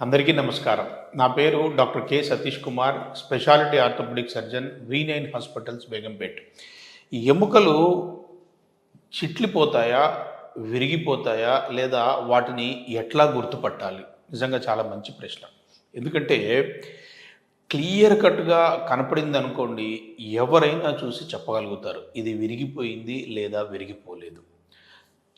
అందరికీ నమస్కారం. నా పేరు doctor K Satish Kumar speciality orthopaedic surgeon V nine hospitals Begumpet. ఎముకలు చిట్లిపోతాయా విరిగిపోతాయా లేదా వాటిని ఎట్లా గుర్తుపట్టాలి? నిజంగా చాలా మంచి ప్రశ్న. ఎందుకంటే క్లియర్ కట్గా కనపడింది అనుకోండి ఎవరైనా చూసి చెప్పగలుగుతారు. ఇది విరిగిపోయింది లేదా విరిగిపోలేదు.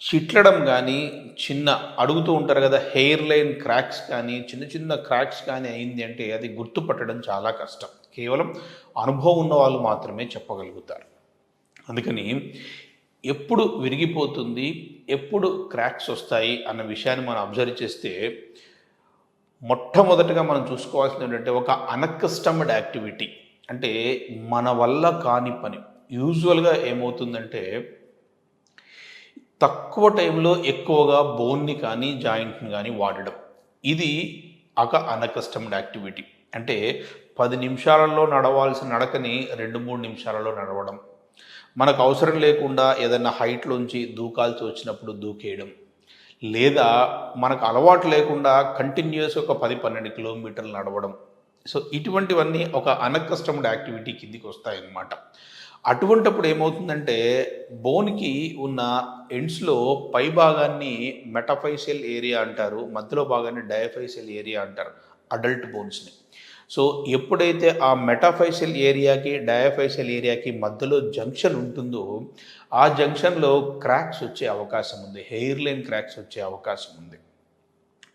చిట్లడం కానీ చిన్న అడుగుతూ ఉంటారు కదా హెయిర్ లైన్ క్రాక్స్ కానీ చిన్న చిన్న క్రాక్స్ కానీ అయింది అంటే అది గుర్తుపట్టడం చాలా కష్టం. కేవలం అనుభవం ఉన్న వాళ్ళు మాత్రమే చెప్పగలుగుతారు. అందుకని ఎప్పుడు విరిగిపోతుంది ఎప్పుడు క్రాక్స్ వస్తాయి అన్న విషయాన్ని మనం అబ్జర్వ్ చేస్తే మొట్టమొదటిగా మనం చూసుకోవాల్సింది ఏంటంటే ఒక అన్కస్టమర్డ్ యాక్టివిటీ. అంటే మన వల్ల కాని పని. యూజువల్గా ఏమవుతుందంటే తక్కువ టైంలో ఎక్కువగా బోన్ని కానీ జాయింట్ని కానీ వాడడం. ఇది ఒక అన్కస్టమ్డ్ యాక్టివిటీ. అంటే పది నిమిషాలలో నడవాల్సిన నడకని రెండు మూడు నిమిషాలలో నడవడం. మనకు అవసరం లేకుండా ఏదైనా హైట్లోంచి దూకాల్సి వచ్చినప్పుడు దూకేయడం. లేదా మనకు అలవాటు లేకుండా కంటిన్యూస్ ఒక పది పన్నెండు కిలోమీటర్లు నడవడం. సో ఇటువంటివన్నీ ఒక అన్కస్టమ్డ్ యాక్టివిటీ కిందికి వస్తాయన్నమాట. అటువంటప్పుడు ఏమవుతుందంటే బోన్కి ఉన్న ఎండ్స్లో పై భాగాన్ని మెటఫైషియల్ ఏరియా అంటారు మధ్యలో భాగాన్ని డయాఫైషియల్ ఏరియా అంటారు అడల్ట్ బోన్స్ని. సో ఎప్పుడైతే ఆ మెటాఫైషియల్ ఏరియాకి డయాఫైషియల్ ఏరియాకి మధ్యలో జంక్షన్ ఉంటుందో ఆ జంక్షన్లో క్రాక్స్ వచ్చే అవకాశం ఉంది హెయిర్ లైన్ క్రాక్స్ వచ్చే అవకాశం ఉంది.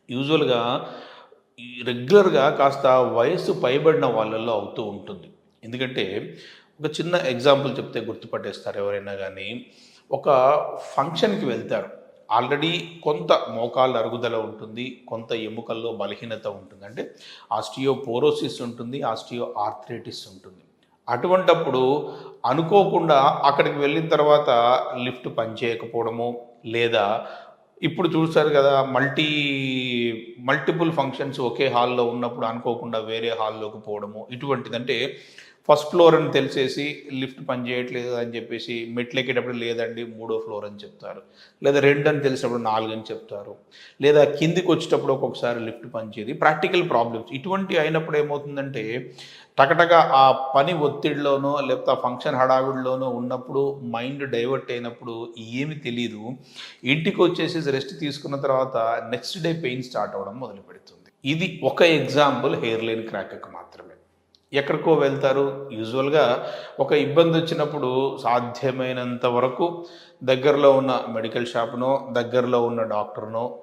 యూజువల్గా రెగ్యులర్గా కాస్త వయస్సు పైబడిన వాళ్ళల్లో అవుతూ ఉంటుంది. ఎందుకంటే ఒక చిన్న ఎగ్జాంపుల్ చెప్తే గుర్తుపట్టేస్తారు ఎవరైనా కానీ ఒక ఫంక్షన్కి వెళ్తారు. ఆల్రెడీ కొంత మోకాళ్ళ అరుగుదల ఉంటుంది కొంత ఎముకల్లో బలహీనత ఉంటుంది. అంటే ఆస్టియోపోరోసిస్ ఉంటుంది ఆస్టియో ఆర్థరైటిస్ ఉంటుంది. అటువంటప్పుడు అనుకోకుండా అక్కడికి వెళ్ళిన తర్వాత లిఫ్ట్ పనిచేయకపోవడము లేదా ఇప్పుడు చూస్తారు కదా మల్టీ మల్టిపుల్ ఫంక్షన్స్ ఒకే హాల్లో ఉన్నప్పుడు అనుకోకుండా వేరే హాల్లోకి పోవడము ఇటువంటిదంటే ఫస్ట్ ఫ్లోర్ అని తెలిసేసి లిఫ్ట్ పనిచేయట్లేదు అని చెప్పేసి మెట్లు ఎక్కేటప్పుడు లేదండి మూడో ఫ్లోర్ అని చెప్తారు. లేదా రెండు అని తెలిసినప్పుడు నాలుగు అని చెప్తారు. లేదా కిందికి వచ్చేటప్పుడు ఒక్కొక్కసారి లిఫ్ట్ పనిచేయదు ప్రాక్టికల్ ప్రాబ్లమ్స్ ఇటువంటి అయినప్పుడు ఏమవుతుందంటే టకటక ఆ పని ఒత్తిడిలోనో లేకపోతే ఆ ఫంక్షన్ హడావిడిలోనో ఉన్నప్పుడు మైండ్ డైవర్ట్ అయినప్పుడు ఏమి తెలియదు ఇంటికి వచ్చేసి రెస్ట్ తీసుకున్న తర్వాత నెక్స్ట్ డే పెయిన్ స్టార్ట్ అవ్వడం మొదలు పెడుతుంది ఇది ఒక ఎగ్జాంపుల్ హెయిర్ లైన్ క్రాక్కి మాత్రమే. ఎక్కడికో వెళ్తారు. యూజువల్గా ఒక ఇబ్బంది వచ్చినప్పుడు సాధ్యమైనంత వరకు దగ్గరలో ఉన్న మెడికల్ షాప్నో దగ్గరలో ఉన్న డాక్టర్నో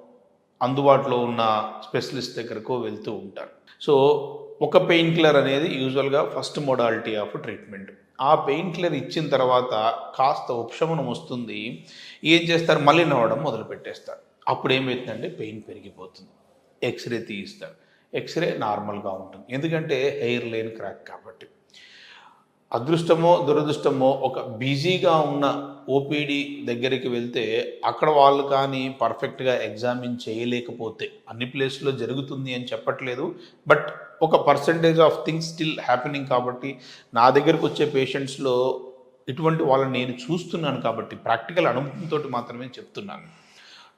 అందుబాటులో ఉన్న స్పెషలిస్ట్ దగ్గరకో వెళ్తూ ఉంటారు. సో ఒక పెయిన్ కిల్లర్ అనేది యూజువల్గా ఫస్ట్ మోడాలిటీ ఆఫ్ ట్రీట్మెంట్. ఆ పెయిన్ కిల్లర్ ఇచ్చిన తర్వాత కాస్త ఉపశమనం వస్తుంది. ఏం చేస్తారు? మళ్ళీ నవ్వడం మొదలు పెట్టేస్తారు అప్పుడు ఏమవుతుందంటే పెయిన్ పెరిగిపోతుంది. ఎక్స్రే తీయిస్తారు. ఎక్స్రే నార్మల్గా ఉంటుంది. ఎందుకంటే హెయిర్ లైన్ క్రాక్ కాబట్టి. అదృష్టమో దురదృష్టమో ఒక బిజీగా ఉన్న ఓపీడీ దగ్గరికి వెళ్తే అక్కడ వాళ్ళు కానీ పర్ఫెక్ట్గా ఎగ్జామిన్ చేయలేకపోతే అన్ని ప్లేస్లో జరుగుతుంది అని చెప్పట్లేదు. బట్ ఒక percentage of things still happening కాబట్టి నా దగ్గరకు వచ్చే పేషెంట్స్లో ఇటువంటి వాళ్ళని నేను చూస్తున్నాను కాబట్టి ప్రాక్టికల్ అనుభవంతో మాత్రమే చెప్తున్నాను.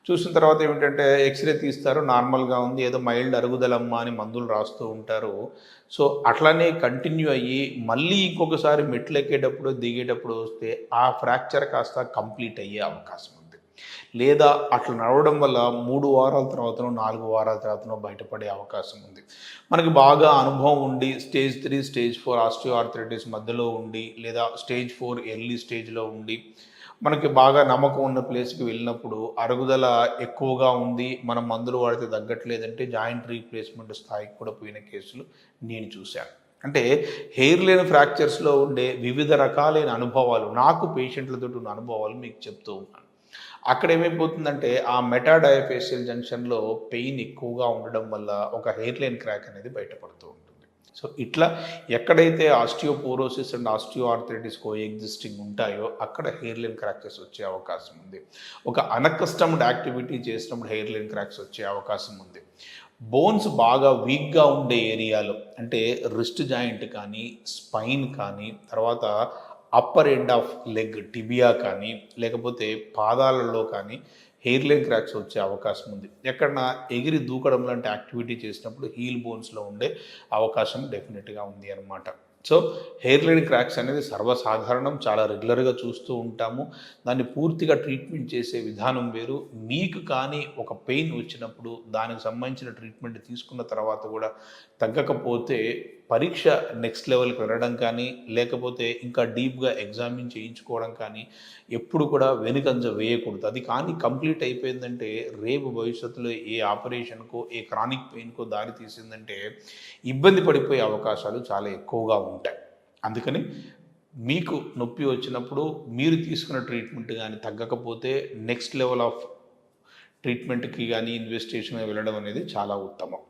చూసిన తర్వాత ఏమిటంటే ఎక్స్రే తీస్తారు నార్మల్గా ఉంది ఏదో మైల్డ్ అరుగుదలమ్మ అని మందులు రాస్తూ ఉంటారు. సో అట్లానే కంటిన్యూ అయ్యి మళ్ళీ ఇంకొకసారి మెట్లు ఎక్కేటప్పుడు దిగేటప్పుడు వస్తే ఆ ఫ్రాక్చర్ కాస్త కంప్లీట్ అయ్యే అవకాశం ఉంది. లేదా అట్లా నడవడం వల్ల మూడు వారాల తర్వాతనో నాలుగు వారాల తర్వాతనో బయటపడే అవకాశం ఉంది. మనకి బాగా అనుభవం ఉండి stage three stage four osteoarthritis మధ్యలో ఉండి లేదా స్టేజ్ ఫోర్ ఎర్లీ స్టేజ్లో ఉండి మనకి బాగా నమ్మకం ఉన్న ప్లేస్కి వెళ్ళినప్పుడు అరుగుదల ఎక్కువగా ఉంది మనం మందులు వాడితే తగ్గట్లేదంటే జాయింట్ రీప్లేస్మెంట్ స్థాయికి కూడా పోయిన కేసులు నేను చూశాను. అంటే హెయిర్ లేని ఫ్రాక్చర్స్లో ఉండే వివిధ రకాలైన అనుభవాలు నాకు పేషెంట్లతో ఉన్న అనుభవాలు మీకు చెప్తూ ఉన్నాను. అక్కడ ఏమైపోతుందంటే ఆ మెటాడయాఫేషియల్ జంక్షన్లో పెయిన్ ఎక్కువగా ఉండడం వల్ల ఒక హెయిర్ లైన్ క్రాక్ అనేది బయటపడుతూ ఉంటుంది. సో ఇట్లా ఎక్కడైతే osteoporosis and osteo arthritis co existing ఉంటాయో అక్కడ హెయిర్ లైన్ క్రాక్చర్స్ వచ్చే అవకాశం ఉంది. ఒక అన్కస్టమ్డ్ యాక్టివిటీ చేసినప్పుడు హెయిర్ లైన్ క్రాక్స్ వచ్చే అవకాశం ఉంది. బోన్స్ బాగా వీక్గా ఉండే ఏరియాలో అంటే రిస్ట్ జాయింట్ కానీ స్పైన్ కానీ తర్వాత upper end of leg tibia కానీ లేకపోతే పాదాలలో కానీ హెయిర్ లైన్ క్రాక్స్ వచ్చే అవకాశం ఉంది. ఎక్కడన్నా ఎగిరి దూకడం లాంటి యాక్టివిటీ చేసినప్పుడు హీల్ బోన్స్లో ఉండే అవకాశం డెఫినెట్గా ఉంది అనమాట సో హెయిర్ లైన్ క్రాక్స్ అనేది సర్వసాధారణం చాలా రెగ్యులర్గా చూస్తూ ఉంటాము. దాన్ని పూర్తిగా ట్రీట్మెంట్ చేసే విధానం వేరు. మీకు కానీ ఒక పెయిన్ వచ్చినప్పుడు దానికి సంబంధించిన ట్రీట్మెంట్ తీసుకున్న తర్వాత కూడా తగ్గకపోతే పరీక్ష నెక్స్ట్ లెవెల్కి వెళ్ళడం కానీ లేకపోతే ఇంకా డీప్గా ఎగ్జామిన్ చేయించుకోవడం కానీ ఎప్పుడు కూడా వెనుకంజ వేయకూడదు. అది కానీ కంప్లీట్ అయిపోయిందంటే రేపు భవిష్యత్తులో ఏ ఆపరేషన్కో ఏ క్రానిక్ పెయిన్కో దారి తీసిందంటే ఇబ్బంది పడిపోయే అవకాశాలు చాలా ఎక్కువగా ఉంటాయి. అందుకని మీకు నొప్పి వచ్చినప్పుడు మీరు తీసుకున్న ట్రీట్మెంట్ కానీ తగ్గకపోతే నెక్స్ట్ లెవెల్ ఆఫ్ ట్రీట్మెంట్కి కానీ ఇన్వెస్టిగేషన్ వెళ్ళడం అనేది చాలా ఉత్తమం.